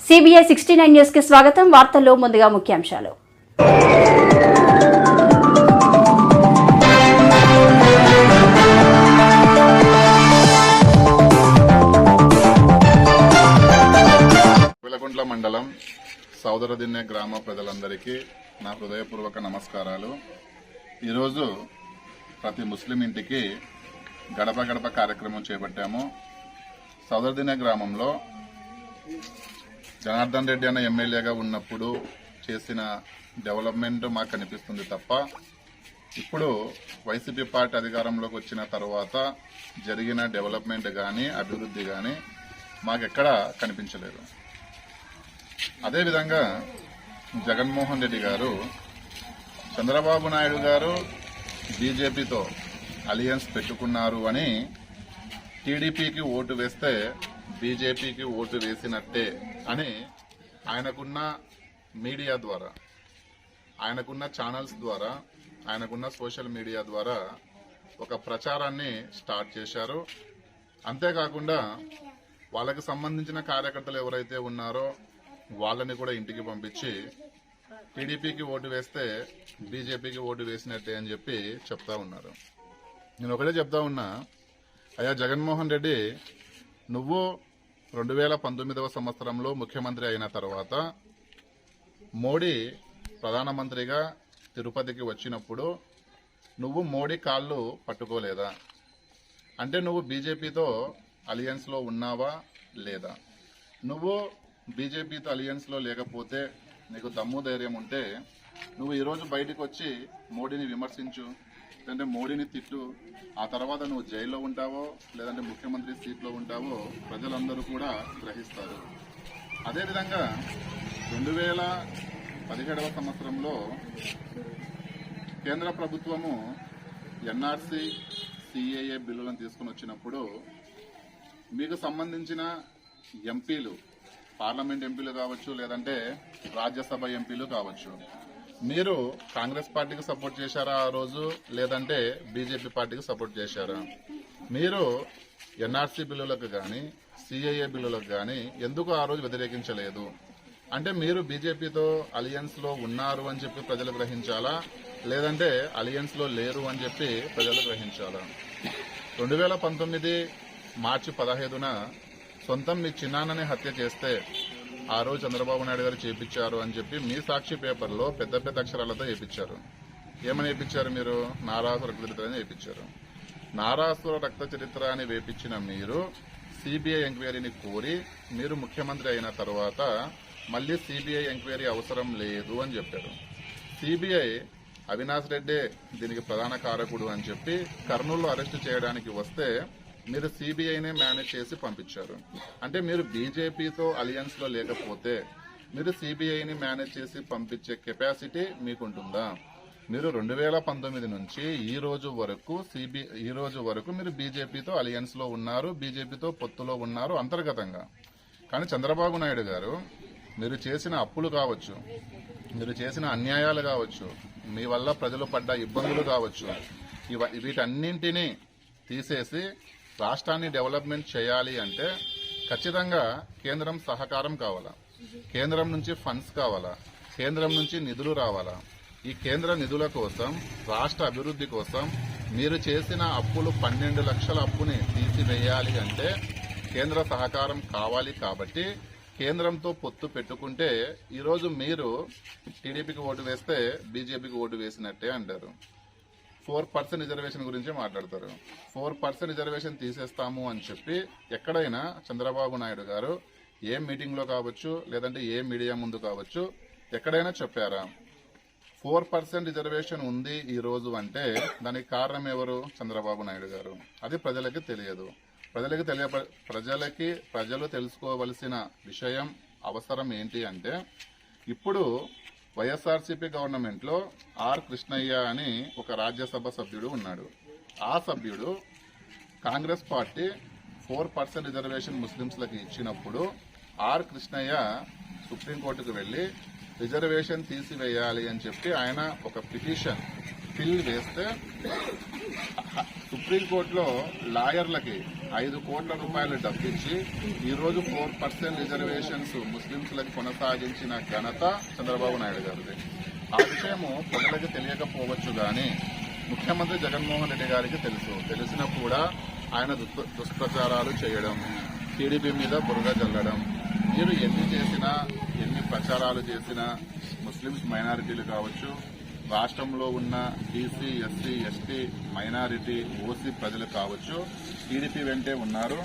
CBI sixty nine న్యూస్కి స్వాగతం. వార్తల్లో ముందుగా ముఖ్యాంశాలు. వెలగుంట్ల మండలం సౌదరదిన్నె గ్రామ ప్రజలందరికీ నా హృదయపూర్వక నమస్కారాలు. ఈరోజు ప్రతి ముస్లిం ఇంటికి గడప గడప కార్యక్రమం చేపట్టాము. సౌదరదిన్నె గ్రామంలో జనార్దన్ రెడ్డి అనే ఎమ్మెల్యేగా ఉన్నప్పుడు చేసిన డెవలప్మెంట్ మాకు కనిపిస్తుంది తప్ప ఇప్పుడు వైసీపీ పార్టీ అధికారంలోకి వచ్చిన తర్వాత జరిగిన డెవలప్మెంట్ కానీ అభివృద్ధి కానీ మాకెక్కడా కనిపించలేదు. అదేవిధంగా జగన్మోహన్ రెడ్డి గారు చంద్రబాబు నాయుడు గారు బీజేపీతో అలియన్స్ పెట్టుకున్నారు అని టీడీపీకి ఓటు వేస్తే బీజేపీకి ఓటు వేసినట్టే అని ఆయనకున్న మీడియా ద్వారా ఆయనకున్న ఛానల్స్ ద్వారా ఆయనకున్న సోషల్ మీడియా ద్వారా ఒక ప్రచారాన్ని స్టార్ట్ చేశారు. అంతేకాకుండా వాళ్ళకి సంబంధించిన కార్యకర్తలు ఎవరైతే ఉన్నారో వాళ్ళని కూడా ఇంటికి పంపించి టీడీపీకి ఓటు వేస్తే బీజేపీకి ఓటు వేసినట్టే అని చెప్పి చెప్తా ఉన్నారు. నేను ఒకటే చెప్తా ఉన్నా అయ్యా జగన్మోహన్ రెడ్డి నువ్వు రెండు వేల పంతొమ్మిదవ సంవత్సరంలో ముఖ్యమంత్రి అయిన తర్వాత మోడీ ప్రధానమంత్రిగా తిరుపతికి వచ్చినప్పుడు నువ్వు మోడీ కాళ్ళు పట్టుకోలేదా? అంటే నువ్వు బీజేపీతో అలియన్స్లో ఉన్నావా లేదా? నువ్వు బీజేపీతో అలియన్స్లో లేకపోతే నీకు దమ్ము ధైర్యం ఉంటే నువ్వు ఈరోజు బయటకు వచ్చి మోడీని విమర్శించు. లేదంటే మోడీని తిట్టు ఆ తర్వాత నువ్వు జైల్లో ఉంటావో లేదంటే ముఖ్యమంత్రి సీట్లో ఉంటావో ప్రజలందరూ కూడా గ్రహిస్తారు. అదేవిధంగా రెండు వేల పదిహేడవ సంవత్సరంలో కేంద్ర ప్రభుత్వము ఎన్ఆర్సి సిఏఏ బిల్లులను తీసుకుని వచ్చినప్పుడు మీకు సంబంధించిన ఎంపీలు పార్లమెంట్ ఎంపీలు కావచ్చు లేదంటే రాజ్యసభ ఎంపీలు కావచ్చు మీరు కాంగ్రెస్ పార్టీకి సపోర్ట్ చేశారా ఆ రోజు? లేదంటే బీజేపీ పార్టీకి సపోర్ట్ చేశారా? మీరు ఎన్ఆర్సీ బిల్లులకు కానీ సిఐఏ బిల్లులకు కానీ ఎందుకు ఆ రోజు వ్యతిరేకించలేదు? అంటే మీరు బీజేపీతో అలియన్స్లో ఉన్నారు అని చెప్పి ప్రజలు గ్రహించాలా? లేదంటే అలియన్స్లో లేరు అని చెప్పి ప్రజలు గ్రహించాలా? రెండు వేల పంతొమ్మిది మార్చి పదహైదున సొంతం మీ చిన్నాన్నని హత్య చేస్తే ఆ రోజు చంద్రబాబు నాయుడు గారు చేపించారు అని చెప్పి మీ సాక్షి పేపర్లో పెద్ద పెద్ద అక్షరాలతో వేయించారు ఏమని వేయించారు మీరు? నారాసుర రక్త చరిత్ర అని వేయించారు నారాసుర రక్త చరిత్ర అని వేపించిన మీరు సిబిఐ ఎంక్వైరీని కోరి మీరు ముఖ్యమంత్రి అయిన తర్వాత మళ్ళీ సిబిఐ ఎంక్వైరీ అవసరం లేదు అని చెప్పారు. సిబిఐ అవినాష్ రెడ్డే దీనికి ప్రధాన కారకుడు అని చెప్పి కర్నూలులో అరెస్ట్ చేయడానికి వస్తే మీరు సిబిఐనే మేనేజ్ చేసి పంపించారు. అంటే మీరు బీజేపీతో అలియన్స్లో లేకపోతే మీరు సిబిఐని మేనేజ్ చేసి పంపించే కెపాసిటీ మీకుంటుందా? మీరు రెండు వేల పంతొమ్మిది నుంచి ఈ రోజు వరకు సిబి ఈ రోజు వరకు మీరు బీజేపీతో అలియన్స్లో ఉన్నారు బీజేపీతో పొత్తులో ఉన్నారు అంతర్గతంగా. కానీ చంద్రబాబు నాయుడు గారు మీరు చేసిన అప్పులు కావచ్చు మీరు చేసిన అన్యాయాలు కావచ్చు మీ వల్ల ప్రజలు పడ్డ ఇబ్బందులు కావచ్చు ఇవ వీటన్నింటినీ తీసేసి రాష్ట్రాన్ని డెవలప్మెంట్ చేయాలి అంటే ఖచ్చితంగా కేంద్రం సహకారం కావాలా? కేంద్రం నుంచి ఫండ్స్ కావాలా? కేంద్రం నుంచి నిధులు రావాలా? ఈ కేంద్ర నిధుల కోసం రాష్ట్ర అభివృద్ధి కోసం మీరు చేసిన అప్పులు పన్నెండు లక్షల అప్పుని తీసివేయాలి అంటే కేంద్ర సహకారం కావాలి కాబట్టి కేంద్రంతో పొత్తు పెట్టుకుంటే ఈరోజు మీరు టీడీపీకి ఓటు వేస్తే బీజేపీకి ఓటు వేసినట్టే అంటారు. ఫోర్ పర్సెంట్ రిజర్వేషన్ గురించి మాట్లాడతారు. ఫోర్ పర్సెంట్ రిజర్వేషన్ తీసేస్తాము అని చెప్పి ఎక్కడైనా చంద్రబాబు నాయుడు గారు ఏ మీటింగ్లో కావచ్చు లేదంటే ఏ మీడియా ముందు కావచ్చు ఎక్కడైనా చెప్పారా? ఫోర్ పర్సెంట్ రిజర్వేషన్ ఉంది ఈ రోజు అంటే దానికి కారణం ఎవరు? చంద్రబాబు నాయుడు గారు. అది ప్రజలకి తెలియదు. ప్రజలకి తెలియ ప్రజలకి ప్రజలు తెలుసుకోవలసిన విషయం అవసరం ఏంటి అంటే ఇప్పుడు వైఎస్ఆర్సీపీ గవర్నమెంట్లో ఆర్ కృష్ణయ్య అని ఒక రాజ్యసభ సభ్యుడు ఉన్నాడు. ఆ సభ్యుడు Congress party four percent reservation ముస్లింస్లకు ఇచ్చినప్పుడు ఆర్ కృష్ణయ్య సుప్రీంకోర్టుకు వెళ్ళి రిజర్వేషన్ తీసివేయాలి అని చెప్పి ఆయన ఒక పిటిషన్ ఫిల్ వేస్తే సుప్రీంకోర్టులో లాయర్లకి ఐదు కోట్ల రూపాయలు డబ్బిచ్చి ఈరోజు ఫోర్ పర్సెంట్ రిజర్వేషన్స్ ముస్లింస్లకు కొనసాగించిన ఘనత చంద్రబాబు నాయుడు గారిది. ఆ విషయము ప్రజలకు తెలియకపోవచ్చు కానీ ముఖ్యమంత్రి జగన్మోహన్ రెడ్డి గారికి తెలుసు. తెలిసినా కూడా ఆయన దుష్ప్రచారాలు చేయడం టీడీపీ మీద బురద జల్లడం మీరు ఎన్ని చేసినా ఎన్ని ప్రచారాలు చేసినా ముస్లిమ్స్ మైనారిటీలు కావచ్చు రాష్ట్రంలో ఉన్న BC SC ST minority OC ప్రజలు కావచ్చు టీడీపీ వెంటే ఉన్నారు.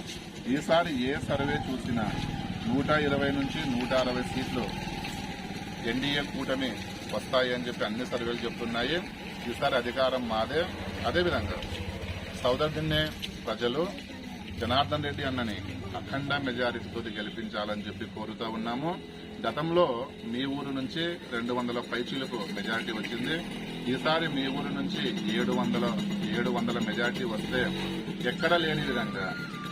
ఈసారి ఏ సర్వే చూసినా నూట ఇరవై నుంచి నూట అరవై సీట్లు ఎన్డీఏ కూటమి వస్తాయి అని చెప్పి అన్ని సర్వేలు చెప్తున్నాయి. ఈసారి అధికారం మాదే. అదేవిధంగా సౌదర్దిన్నే ప్రజలు జనార్దన్ రెడ్డి అన్నని అఖండ మెజారిటీతో గెలిపించాలని చెప్పి కోరుతా ఉన్నాము. గతంలో మీ ఊరు నుంచి రెండు వందల పైచీలకు మెజారిటీ వచ్చింది. ఈసారి మీ ఊరు నుంచి ఏడు వందల ఏడు వందల మెజార్టీ వస్తే ఎక్కడ లేని విధంగా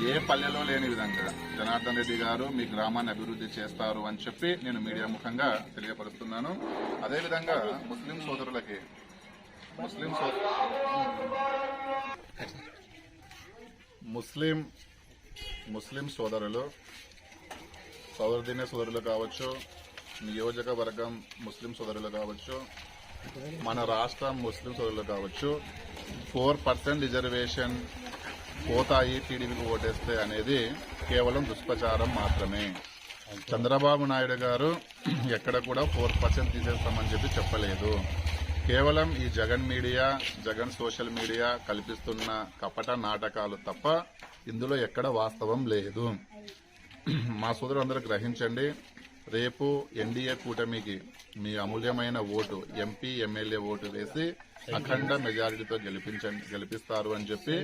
ఏ పల్లెలో లేని విధంగా జనార్దన్ రెడ్డి గారు మీ గ్రామాన్ని అభివృద్ధి చేస్తారు అని చెప్పి నేను మీడియా ముఖంగా తెలియపరుస్తున్నాను. అదేవిధంగా ముస్లిం సోదరులకి ముస్లిం ముస్లిం ముస్లిం సోదరులు సోదరుదినే సోదరులు కావచ్చు నియోజకవర్గం ముస్లిం సోదరులు కావచ్చు మన రాష్ట్రం ముస్లిం సోదరులు కావచ్చు ఫోర్ పర్సెంట్ రిజర్వేషన్ పోతాయి టీడీపీకి ఓటేస్తే అనేది కేవలం దుష్ప్రచారం మాత్రమే. చంద్రబాబు నాయుడు గారు ఎక్కడ కూడా ఫోర్ పర్సెంట్ తీసేస్తామని చెప్పి చెప్పలేదు. కేవలం ఈ Jagan media Jagan social media కల్పిస్తున్న కపట నాటకాలు తప్ప ఇందులో ఎక్కడ వాస్తవం లేదు. మా సోదరులందరూ గ్రహించండి రేపు ఎన్డీఏ కూటమికి మీ అమూల్యమైన ఓటు ఎంపీ ఎమ్మెల్యే ఓటు వేసి అఖండ మెజారిటీతో గెలిపించండి గెలిపిస్తారు అని చెప్పి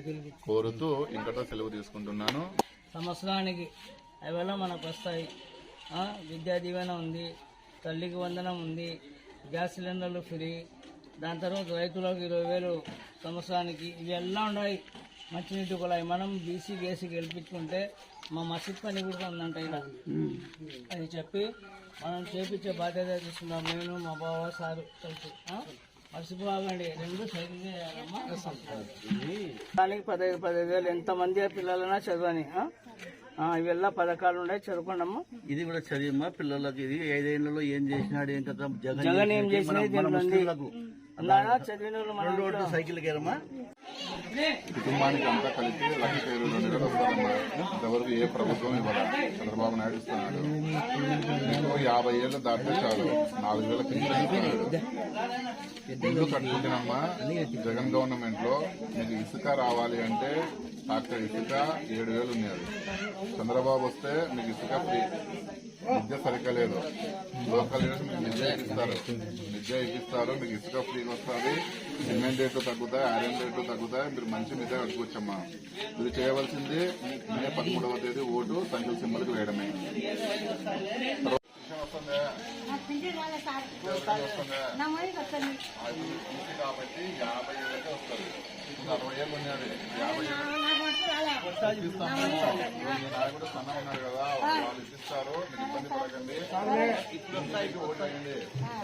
కోరుతూ ఇంకతో సెలవు తీసుకుంటున్నాను. సంవత్సరానికి అవి మనకు వస్తాయి. విద్యా దీవెన ఉంది తల్లికి వందనం ఉంది గ్యాస్ సిలిండర్లు ఫ్రీ దాని తర్వాత రైతులకు ఇరవై వేలు సంవత్సరానికి ఇవి ఎలా ఉన్నాయి మంచినీటి కుళాయి. మనం బీసీ గేసీ గెలిపించుకుంటే మా మసీద్ పని కూడా ఉందంట ఇలా. అని చెప్పి మనం చేపించే బాధ్యత తీసుకున్నాం. నేను మా బావ సారు కలిసి. ఆ? మర్చిపోవాలండి రెండు సైకిల్ చేయాలమ్మా దానికి పదహైదు పదహైదు వేలు. ఎంతమంది పిల్లలైనా చదవని ఇవెల్లా పథకాలు ఉన్నాయి. చదువుకోండి అమ్మా. ఇది కూడా చదివమ్మా. పిల్లలకి ఇది ఐదేళ్ళలో ఏం చేసినాడు ఏం కదా జగన్ ఏం నానా చదివిన సైకిల్ కేరమ్మా కుటుంబానికి అంతా కలిపి లక్ష పేరు రెండు వేలు వస్తారమ్మా ఏ ప్రభుత్వం ఇవ్వరా చంద్రబాబు నాయుడు ఇస్తున్నాడు. యాభై ఏళ్ళు దాటితే చాలు. నాలుగు వేల పింఛన్ ఇస్తున్నాడు ఇల్లు కట్టుకుంటున్నమ్మా జగన్ గవర్నమెంట్లో మీకు ఇసుక రావాలి అంటే డాక్టర్ ఇసుక ఏడు వేలు ఉన్నాయి చంద్రబాబు వస్తే మీకు ఇసుక ఫ్రీ. విద్య సరిగ్గా లేదు. లోకల్ లీడర్స్ మీకు విద్య ఇస్తారు విద్య ఇప్పిస్తారు మీకు ఇసుక ఫ్రీగా వస్తుంది. సిమెంట్ రేట్లు తగ్గుతాయి ఐరన్ రేట్లు తగ్గుతాయి మీరు మంచి విద్య కట్టుకోవచ్చమ్మా మీరు చేయవలసింది మే పదమూడవ తేదీ ఓటు సంఖ్యల సింబల్కి వేయడమే. కాబట్టి యాభై ఏళ్ళకే వస్తుంది. అరవై ఏళ్ళు ఉన్నది యాభై ఇప్పిస్తాము. నాయకుడు సన్న ఉన్నారు కదా వాళ్ళు ఇప్పిస్తారు మీరు ఇబ్బంది పడకండి ఓటు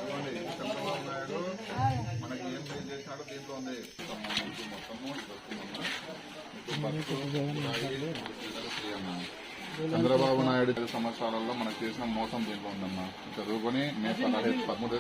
చూడండి చంద్రబాబు నాయుడు మనకి ఏం పని చేసినాడో దీంట్లో ఉంది మొత్తము అమ్మా. చంద్రబాబు నాయుడు సంవత్సరాలలో మనకు చేసిన మోసం దీంట్లో ఉందమ్మా చదువుకొని మే పదహైదు పదమూడు